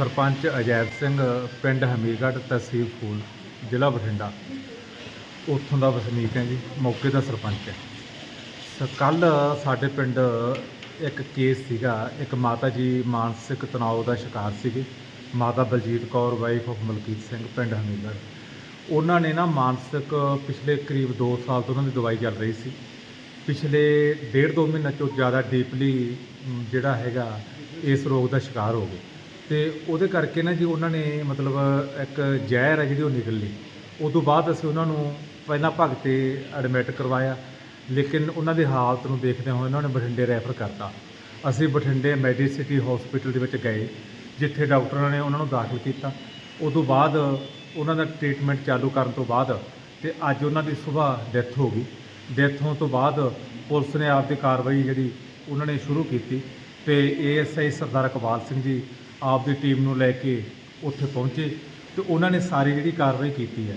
ਸਰਪੰਚ ਅਜੈਬ ਸਿੰਘ, ਪਿੰਡ ਹਮੀਰਗੜ੍ਹ ਤਹਿਸੀਲ ਫੂਲ, ਜ਼ਿਲ੍ਹਾ ਬਠਿੰਡਾ। ਉੱਥੋਂ ਦਾ ਵਸਨੀਕ ਹੈ ਜੀ, ਮੌਕੇ ਦਾ ਸਰਪੰਚ ਹੈ। ਕੱਲ ਸਾਡੇ ਪਿੰਡ ਇੱਕ ਕੇਸ ਸੀਗਾ, ਇੱਕ ਮਾਤਾ ਜੀ ਮਾਨਸਿਕ ਤਣਾਅ ਦਾ ਸ਼ਿਕਾਰ ਸੀਗੇ। ਮਾਤਾ ਬਲਜੀਤ ਕੌਰ ਵਾਈਫ ਆਫ ਮਲਕੀਤ ਸਿੰਘ, ਪਿੰਡ ਹਮੀਰਗੜ੍ਹ। ਉਹਨਾਂ ਨੇ ਨਾ ਮਾਨਸਿਕ ਪਿਛਲੇ ਕਰੀਬ 2 ਸਾਲ ਤੋਂ ਉਹਨਾਂ ਦੀ ਦਵਾਈ ਚੱਲ ਰਹੀ ਸੀ। ਪਿਛਲੇ ਡੇਢ ਦੋ ਮਹੀਨਾ ਤੋਂ ਜ਼ਿਆਦਾ ਡੀਪਲੀ ਜਿਹੜਾ ਹੈਗਾ, ਇਸ ਰੋਗ ਦਾ ਸ਼ਿਕਾਰ ਹੋ ਗਏ। ਤੇ ਉਹਦੇ ਕਰਕੇ ਨਾ ਜੀ ਉਹਨਾਂ ਨੇ ਮਤਲਬ ਇੱਕ ਜ਼ਹਿਰ ਹੈ ਜਿਹੜੀ ਉਹ ਨਿਕਲ ਲਈ। ਉਸ ਤੋਂ ਬਾਅਦ ਅਸੀਂ ਉਹਨਾਂ ਨੂੰ ਪਹਿਲਾਂ ਭਗਤੇ ਐਡਮਿਟ ਕਰਵਾਇਆ, ਲੇਕਿਨ ਉਹਨਾਂ ਦੀ ਹਾਲਤ ਨੂੰ ਦੇਖਦੇ ਹੋਏ ਉਹਨਾਂ ਨੇ ਬਠਿੰਡੇ ਰੈਫਰ ਕਰਤਾ। ਅਸੀਂ ਬਠਿੰਡੇ ਮੈਡੀਸਿਟੀ ਹਸਪੀਟਲ ਦੇ ਵਿੱਚ ਗਏ, ਜਿੱਥੇ ਡਾਕਟਰਾਂ ਨੇ ਉਹਨਾਂ ਨੂੰ ਦਾਖਲ ਕੀਤਾ। ਉਸ ਤੋਂ ਬਾਅਦ ਉਹਨਾਂ ਦਾ ਟ੍ਰੀਟਮੈਂਟ ਚਾਲੂ ਕਰਨ ਤੋਂ ਬਾਅਦ ਤੇ ਅੱਜ ਉਹਨਾਂ ਦੀ ਸਵੇਰ ਡੈਥ ਹੋ ਗਈ। ਡੈਥ ਹੋਣ ਤੋਂ ਬਾਅਦ ਪੁਲਿਸ ਨੇ ਆਪਦੀ ਕਾਰਵਾਈ ਜਿਹੜੀ ਉਹਨਾਂ ਨੇ ਸ਼ੁਰੂ ਕੀਤੀ ਤੇ ਏਐਸਆਈ ਸਰਦਾਰ ਇਕਬਾਲ ਸਿੰਘ ਜੀ ਆਪ ਦੀ ਟੀਮ ਨੂੰ ਲੈ ਕੇ ਉੱਥੇ ਪਹੁੰਚੇ ਤੇ ਉਹਨਾਂ ਨੇ ਸਾਰੀ ਜਿਹੜੀ ਕਾਰਵਾਈ ਕੀਤੀ ਹੈ।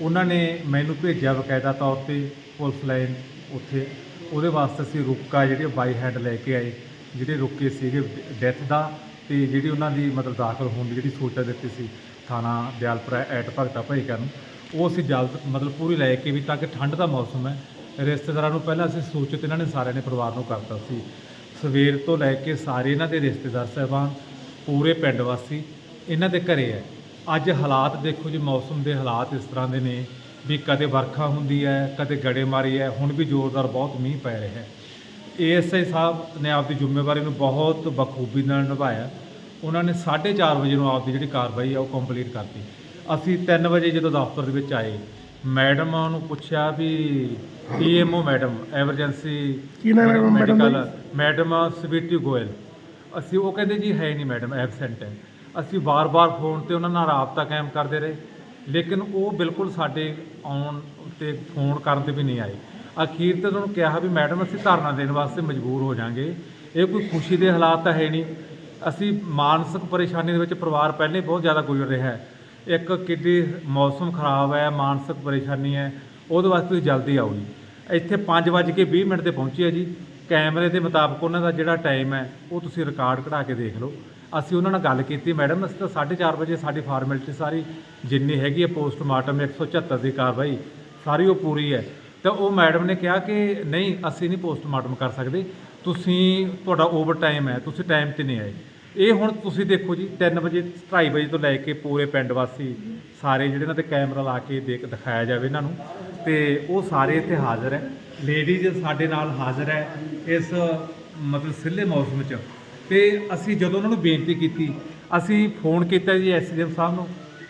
ਉਹਨਾਂ ਨੇ ਮੈਨੂੰ ਭੇਜਿਆ ਬਕਾਇਦਾ ਤੌਰ ਤੇ ਪੁਲਿਸ ਲਾਈਨ ਉੱਥੇ। ਉਹਦੇ ਵਾਸਤੇ ਅਸੀਂ ਰੁੱਕਾ ਜਿਹੜੇ ਬਾਈ ਹੈਂਡ ਲੈ ਕੇ ਆਏ, ਜਿਹੜੇ ਰੁੱਕੇ ਸੀਗੇ ਡੈਥ ਦਾ ਤੇ ਜਿਹੜੀ ਉਹਨਾਂ ਦੀ ਮਤਲਬ ਦਾਖਲ ਹੋਣ ਦੀ ਜਿਹੜੀ ਸੂਚਨਾ ਦਿੱਤੀ ਸੀ ਥਾਣਾ ਦਿਆਲਪੁਰਾ ਐਟ ਭਗਤਾ ਭਾਈਕਾ ਨੂੰ ਉਹ ਅਸੀਂ ਜਲਦ ਮਤਲਬ ਪੂਰੀ ਲੈ ਕੇ ਵੀ ਤਾਂ ਕਿ ਠੰਡ ਦਾ ਮੌਸਮ ਹੈ। ਰਿਸ਼ਤੇਦਾਰਾਂ ਨੂੰ ਪਹਿਲਾਂ ਅਸੀਂ ਸੂਚਿਤ ਇਹਨਾਂ ਨੇ ਸਾਰਿਆਂ ਨੇ ਪਰਿਵਾਰ ਨੂੰ ਕਰਤਾ ਸੀ। ਸਵੇਰ ਤੋਂ ਲੈ ਕੇ ਸਾਰੇ ਇਹਨਾਂ ਦੇ ਰਿਸ਼ਤੇਦਾਰ, ਸਾਹਿਬਾਨ ਪੂਰੇ ਪਿੰਡ ਵਾਸੀ ਇਹਨਾਂ ਦੇ ਘਰੇ ਹੈ। ਅੱਜ ਹਾਲਾਤ ਦੇਖੋ ਜੀ ਮੌਸਮ ਦੇ ਹਾਲਾਤ ਇਸ ਤਰ੍ਹਾਂ ਦੇ ਨੇ ਵੀ ਕਦੇ ਵਰਖਾ ਹੁੰਦੀ ਹੈ ਕਦੇ ਗੜੇਮਾਰੀ ਹੈ ਹੁਣ ਵੀ ਜ਼ੋਰਦਾਰ ਬਹੁਤ ਮੀਂਹ ਪੈ ਰਿਹਾ ਹੈ। ਏਐਸਆਈ ਸਾਹਿਬ ਨੇ ਆਪਦੀ ਜ਼ਿੰਮੇਵਾਰੀ ਨੂੰ ਬਹੁਤ ਬਖੂਬੀ ਨਾਲ ਨਿਭਾਇਆ। ਉਹਨਾਂ ਨੇ 4:30 ਵਜੇ ਨੂੰ ਆਪਦੀ ਜਿਹੜੀ ਕਾਰਵਾਈ ਹੈ ਉਹ ਕੰਪਲੀਟ ਕਰਤੀ। ਅਸੀਂ 3 ਵਜੇ ਜਦੋਂ ਦਫ਼ਤਰ ਦੇ ਵਿੱਚ ਆਏ ਮੈਡਮ ਨੂੰ ਪੁੱਛਿਆ ਵੀ ਈਐਮਓ ਮੈਡਮ ਐਮਰਜੈਂਸੀ ਕੀ ਨਾਮ ਹੈ ਮੈਡਮ ਦਾ? Medical madam Sweety Goyal. ਅਸੀਂ ਉਹ ਕਹਿੰਦੇ ਜੀ ਹੈ ਨਹੀਂ ਮੈਡਮ ਐਬਸੈਂਟ ਹੈ। ਅਸੀਂ ਵਾਰ-ਵਾਰ ਫੋਨ ਤੇ ਉਹਨਾਂ ਨਾਲ ਰਾਬਤਾ ਕਾਇਮ ਕਰਦੇ ਰਹੇ, ਲੇਕਿਨ ਉਹ ਬਿਲਕੁਲ ਸਾਡੇ ਆਉਣ ਤੇ ਫੋਨ ਕਰਨ ਤੇ ਵੀ ਨਹੀਂ ਆਏ। ਅਖੀਰ ਤੇ ਉਹਨਾਂ ਨੂੰ ਕਿਹਾ ਵੀ ਮੈਡਮ, ਅਸੀਂ ਧਰਨਾ ਦੇਣ ਵਾਸਤੇ ਮਜਬੂਰ ਹੋ ਜਾਾਂਗੇ। ਇਹ ਕੋਈ ਖੁਸ਼ੀ ਦੇ ਹਾਲਾਤ ਤਾਂ ਹੈ ਨਹੀਂ। ਅਸੀਂ ਮਾਨਸਿਕ ਪਰੇਸ਼ਾਨੀ ਦੇ ਵਿੱਚ ਪਰਿਵਾਰ ਪਹਿਲੇ ਬਹੁਤ ਜ਼ਿਆਦਾ ਗੁਜ਼ਰ ਰਿਹਾ ਹੈ। ਇੱਕ ਕਿੱਡੀ ਮੌਸਮ ਖਰਾਬ ਹੈ, ਮਾਨਸਿਕ ਪਰੇਸ਼ਾਨੀ ਹੈ, ਉਹਦੇ ਵਾਸਤੇ ਤੁਸੀਂ ਜਲਦੀ ਆਓ ਜੀ। ਇੱਥੇ 5:20 ਮਿੰਟ ਤੇ ਪਹੁੰਚੇ ਆ ਜੀ। ਕੈਮਰੇ ਦੇ ਮੁਤਾਬਕ ਉਹਨਾਂ ਦਾ ਜਿਹੜਾ ਟਾਈਮ ਹੈ, ਉਹ ਤੁਸੀਂ ਰਿਕਾਰਡ ਕਢਾ ਕੇ ਦੇਖ ਲਓ। ਅਸੀਂ ਉਹਨਾਂ ਨਾਲ ਗੱਲ ਕੀਤੀ, ਮੈਡਮ, ਅਸੀਂ ਤਾਂ 4:30 ਵਜੇ ਸਾਡੀ ਫਾਰਮੈਲਿਟੀ ਸਾਰੀ ਜਿੰਨੀ ਹੈਗੀ ਹੈ ਪੋਸਟਮਾਰਟਮ 174 ਦੀ ਕਾਰਵਾਈ, ਸਾਰੀ ਉਹ ਪੂਰੀ ਹੈ। ਤਾਂ ਉਹ ਮੈਡਮ ਨੇ ਕਿਹਾ ਕਿ, ਨਹੀਂ, ਅਸੀਂ ਨਹੀਂ ਪੋਸਟਮਾਰਟਮ ਕਰ ਸਕਦੇ। ਤੁਸੀਂ, ਤੁਹਾਡਾ ਓਵਰ ਟਾਈਮ ਹੈ, ਤੁਸੀਂ ਟਾਈਮ ਤੇ ਨਹੀਂ ਆਏ। ਇਹ ਹੁਣ ਤੁਸੀਂ ਦੇਖੋ ਜੀ 3 ਵਜੇ 2:30 ਵਜੇ ਤੋਂ ਲੈ ਕੇ ਪੂਰੇ ਪਿੰਡ ਵਾਸੀ, ਸਾਰੇ ਜਿਹੜੇ ਇਹਨਾਂ ਤੇ ਕੈਮਰਾ ਲਾ ਕੇ ਦੇਖ, ਦਿਖਾਇਆ ਜਾਵੇ ਇਹਨਾਂ ਨੂੰ। ਤੇ ਉਹ ਸਾਰੇ ਇੱਥੇ ਹਾਜ਼ਰ ਹੈ। ਲੇਡੀਜ਼ ਸਾਡੇ ਨਾਲ ਹਾਜ਼ਰ ਹੈ ਇਸ, ਮਤਲਬ ਸਿੱਲੇ ਮੌਸਮ 'ਚ। ਤੇ ਅਸੀਂ ਜਦੋਂ ਉਹਨਾਂ ਨੂੰ ਬੇਨਤੀ ਕੀਤੀ, ਅਸੀਂ ਫੋਨ ਕੀਤਾ ਜੀ ਐਸਡੀਐਮ ਸਾਹਿਬ ਨੂੰ।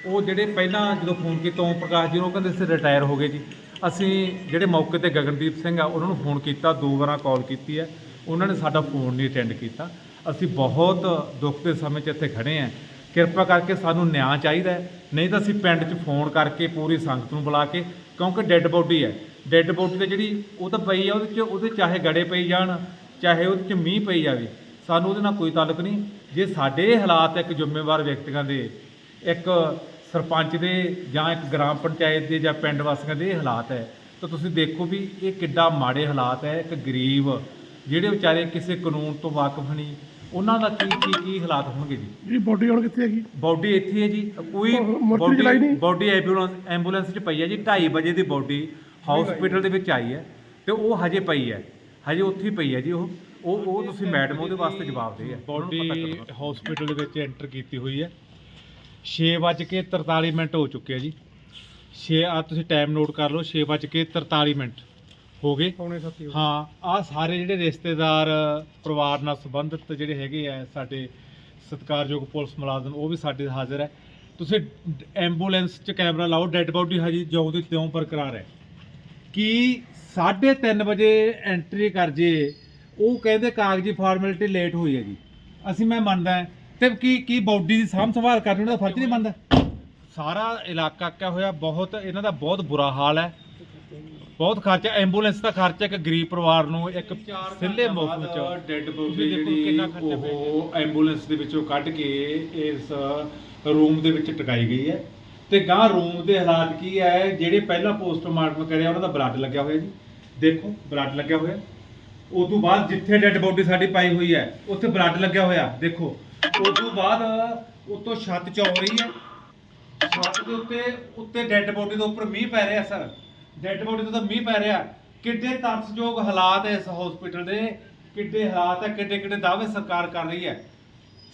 ਉਹ ਜਿਹੜੇ ਪਹਿਲਾਂ ਜਦੋਂ ਫੋਨ ਕੀਤਾ, ਓਮ ਪ੍ਰਕਾਸ਼ ਜੀ ਨੂੰ ਕਹਿੰਦੇ ਸੀ ਰਿਟਾਇਰ ਹੋ ਗਏ ਜੀ। ਅਸੀਂ ਜਿਹੜੇ ਮੌਕੇ ਤੇ ਗਗਨਦੀਪ ਸਿੰਘ ਆ, ਉਹਨਾਂ ਨੂੰ ਫੋਨ ਕੀਤਾ, ਦੋ ਵਾਰਾਂ ਕਾਲ ਕੀਤੀ ਹੈ। ਉਹਨਾਂ ਨੇ ਸਾਡਾ ਫੋਨ ਨਹੀਂ ਅਟੈਂਡ ਕੀਤਾ। ਅਸੀਂ ਬਹੁਤ ਦੁੱਖ ਦੇ ਸਮੇਂ 'ਚ ਇੱਥੇ ਖੜੇ ਆਂ ਕਿਰਪਾ ਕਰਕੇ ਸਾਨੂੰ ਨਿਆਂ ਚਾਹੀਦਾ ਨਹੀਂ ਤਾਂ ਅਸੀਂ ਪਿੰਡ 'ਚ ਫੋਨ ਕਰਕੇ ਪੂਰੀ ਸੰਗਤ ਨੂੰ ਬੁਲਾ ਕੇ, ਕਿਉਂਕਿ ਡੈੱਡ ਬੋਡੀ ਹੈ। ਡੈੱਡ ਬੋਡੀ ਤੇ ਜਿਹੜੀ ਉਹ ਤਾਂ ਪਈ ਆ ਉਹਦੇ 'ਚ ਉਹਦੇ ਚਾਹੇ ਗੜੇ ਪਈ ਜਾਣ ਚਾਹੇ ਉਹਦੇ 'ਚ ਮੀਂਹ ਪਈ ਜਾਵੇ ਸਾਨੂੰ ਉਹਦੇ ਨਾਲ ਕੋਈ ਤਾਲੁਕ ਨਹੀਂ। ਜੇ ਸਾਡੇ ਹਾਲਾਤ ਇੱਕ ਜ਼ਿੰਮੇਵਾਰ ਵਿਅਕਤੀਆਂ ਦੇ ਇੱਕ ਸਰਪੰਚ ਦੇ ਜਾਂ ਇੱਕ ਗ੍ਰਾਮ ਪੰਚਾਇਤ ਦੇ ਜਾਂ ਪਿੰਡ ਵਾਸੀਆਂ ਦੇ ਹਾਲਾਤ ਹੈ ਤਾਂ ਤੁਸੀਂ ਦੇਖੋ ਵੀ ਇਹ ਕਿੱਡਾ ਮਾੜੇ ਹਾਲਾਤ ਹੈ ਇੱਕ ਗਰੀਬ ਜਿਹੜੇ ਵਿਚਾਰੇ ਕਿਸੇ ਕਾਨੂੰਨ ਤੋਂ ਵਾਕਿਫ ਨਹੀਂ। ਉਹਨਾਂ ਦਾ ਕੀ ਕੀ ਕੀ ਹਾਲਾਤ ਹੋਣਗੇ ਜੀ? ਜਿਹੜੀ ਬੋਡੀ ਹੁਣ ਕਿੱਥੇ ਹੈਗੀ? ਬਾਡੀ ਇੱਥੇ ਹੈ ਜੀ ਕੋਈ? ਬਾਡੀ ਐਂਬੂਲੈਂਸ ਐਂਬੂਲੈਂਸ 'ਚ ਪਈ ਹੈ ਜੀ 2:30 ਵਜੇ ਦੀ ਬਾਡੀ। ਹਸਪੀਟਲ ਦੇ ਵਿੱਚ ਆਈ ਹੈ ਤੇ ਉਹ ਹਜੇ ਪਈ ਹੈ ਹਜੇ ਉੱਥੇ ਹੀ ਪਈ ਹੈ ਜੀ ਉਹ ਉਹ ਉਹ ਤੁਸੀਂ ਮੈਡਮ ਉਹਦੇ ਵਾਸਤੇ ਜਵਾਬ ਦੇ ਹੈ। ਬਾਡੀ ਹਸਪੀਟਲ ਦੇ ਵਿੱਚ ਐਂਟਰ ਕੀਤੀ ਹੋਈ ਹੈ। 6:43 ਮਿੰਟ ਹੋ ਚੁੱਕੇ ਆ ਜੀ। 6 ਆ ਤੁਸੀਂ ਟਾਈਮ ਨੋਟ ਕਰ ਲਓ 6:43 ਮਿੰਟ ਹੋ ਗਏ। ਹਾਂ ਆ ਸਾਰੇ ਜਿਹੜੇ ਰਿਸ਼ਤੇਦਾਰ ਪਰਿਵਾਰ ਨਾਲ ਸੰਬੰਧਿਤ ਜਿਹੜੇ ਹੈਗੇ ਆ ਸਾਡੇ ਸਤਿਕਾਰਯੋਗ ਪੁਲਿਸ ਮੁਲਾਜ਼ਮ ਉਹ ਵੀ ਸਾਡੇ ਹਾਜ਼ਰ ਹੈ। ਤੁਸੀਂ ਐਂਬੂਲੈਂਸ 'ਚ ਕੈਮਰਾ ਲਾਓ ਡੈੱਡ ਬਾਡੀ ਹਜੇ ਜਿਉਂ ਦੀ ਤਿਉਂ ਬਰਕਰਾਰ ਹੈ ਕਿ 3:30 ਵਜੇ ਐਂਟਰੀ ਕਰ ਜੇ ਉਹ ਕਹਿੰਦੇ ਕਾਗਜ਼ੀ ਫਾਰਮੈਲਿਟੀ ਲੇਟ ਹੋਈ ਹੈ ਜੀ ਅਸੀਂ ਮੈਂ ਮੰਨਦਾ ਤੇ ਕੀ ਕੀ ਬਾਡੀ ਦੀ ਸਾਂਭ ਸੰਭਾਲ ਕਰਨੀ ਉਹਦਾ ਫਰਜ਼ ਨਹੀਂ ਬਣਦਾ? ਸਾਰਾ ਇਲਾਕਾ ਕਿਆ ਹੋਇਆ ਬਹੁਤ ਇਹਨਾਂ ਦਾ ਬਹੁਤ ਬੁਰਾ ਹਾਲ ਹੈ। ਬਹੁਤ ਖਰਚਾ ਐਂਬੂਲੈਂਸ ਦਾ ਖਰਚਾ ਇੱਕ ਗਰੀਬ ਪਰਿਵਾਰ ਨੂੰ ਇੱਕ ਸਿੱਲੇ ਮੌਸਮ ਚ ਡੈੱਡ ਬੋਡੀ ਜਿਹੜੀ ਉਹ ਐਂਬੂਲੈਂਸ ਦੇ ਵਿੱਚੋਂ ਕੱਢ ਕੇ ਇਸ ਰੂਮ ਦੇ ਵਿੱਚ ਟਿਕਾਈ ਗਈ ਹੈ। ਤੇ ਗਾਂ ਰੂਮ ਦੇ ਹਾਲਾਤ ਕੀ ਹੈ? ਜਿਹੜੇ ਪਹਿਲਾਂ ਪੋਸਟਮਾਰਟਮ ਕਰਿਆ, ਉਹਨਾਂ ਦਾ ਬਲੱਡ ਲੱਗਿਆ ਹੋਇਆ ਜੀ। ਦੇਖੋ ਬਲੱਡ ਲੱਗਿਆ ਹੋਇਆ। ਉਸ ਤੋਂ ਬਾਅਦ ਜਿੱਥੇ ਡੈੱਡ ਬੋਡੀ ਸਾਡੀ ਪਾਈ ਹੋਈ ਹੈ, ਉੱਥੇ ਬਲੱਡ ਲੱਗਿਆ ਹੋਇਆ। ਦੇਖੋ ਉਸ ਤੋਂ ਬਾਅਦ ਉੱਤੋਂ ਛੱਤ ਚੌ ਰਹੀ ਹੈ। ਛੱਤ ਦੇ ਉੱਤੇ ਉੱਤੇ ਡੈੱਡ ਬੋਡੀ ਦੇ ਉੱਪਰ ਮੀਂਹ ਪੈ ਰਿਹਾ ਸਰ ਡੈੱਡ ਬੋਡੀ ਤੋਂ ਤਾਂ ਮੀਂਹ ਪੈ ਰਿਹਾ। ਕਿੱਡੇ ਤਰਸਯੋਗ ਹਾਲਾਤ ਹੈ ਇਸ ਹਸਪੀਟਲ ਦੇ। ਕਿੱਡੇ ਹਾਲਾਤ ਹੈ ਕਿੱਡੇ ਕਿੱਡੇ ਦਾਅਵੇ ਸਰਕਾਰ ਕਰ ਰਹੀ ਹੈ।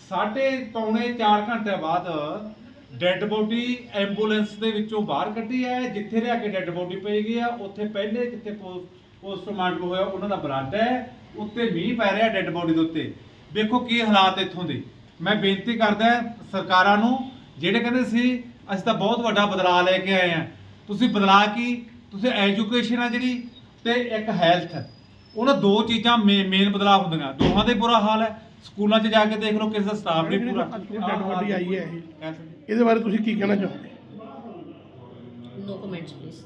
ਸਾਢੇ ਪੌਣੇ 4 ਘੰਟੇ ਬਾਅਦ ਡੈੱਡ ਬੋਡੀ ਐਂਬੂਲੈਂਸ ਦੇ ਵਿੱਚੋਂ ਬਾਹਰ ਕੱਢੀ ਹੈ, ਜਿੱਥੇ ਲਿਆ ਕੇ ਡੈੱਡ ਬੋਡੀ ਪਈ ਗਈ ਆ, ਉੱਥੇ ਪਹਿਲੇ ਜਿੱਥੇ ਪੋਸਟਮਾਰਟਮ ਹੋਇਆ, ਉਹਨਾਂ ਦਾ ਬਲੱਡ ਹੈ, ਉੱਤੇ ਮੀਂਹ ਪੈ ਰਿਹਾ ਡੈੱਡ ਬੋਡੀ ਦੇ ਉੱਤੇ। ਵੇਖੋ ਕੀ ਹਾਲਾਤ ਇੱਥੋਂ ਦੇ। ਮੈਂ ਬੇਨਤੀ ਕਰਦਾ ਸਰਕਾਰਾਂ ਨੂੰ, ਜਿਹੜੇ ਕਹਿੰਦੇ ਸੀ, ਅਸੀਂ ਤਾਂ ਬਹੁਤ ਵੱਡਾ ਬਦਲਾਅ ਲੈ ਕੇ ਆਏ ਆ ਤੁਸੀਂ ਬਦਲਾਅ ਕੀ? ਤੁਸੀਂ ਐਜੂਕੇਸ਼ਨ ਆ ਜਿਹੜੀ ਤੇ ਇੱਕ ਹੈਲਥ। ਉਹਨਾਂ ਦੋ ਚੀਜ਼ਾਂ ਮੇਨ ਬਦਲਾਅ ਹੁੰਦੀਆਂ। ਦੋਹਾਂ ਦੇ ਬੁਰਾ ਹਾਲ ਹੈ ਸਕੂਲਾਂ 'ਚ ਜਾ ਕੇ ਦੇਖ ਲਓ ਕਿਸੇ ਦਾ ਸਟਾਫ ਨਹੀਂ ਪੂਰਾ। ਡੈਡ ਬੋਡੀ ਆਈ ਹੈ ਇਹ। ਇਹਦੇ ਬਾਰੇ ਤੁਸੀਂ ਕੀ ਕਹਿਣਾ ਚਾਹੋਗੇ? No comments, please.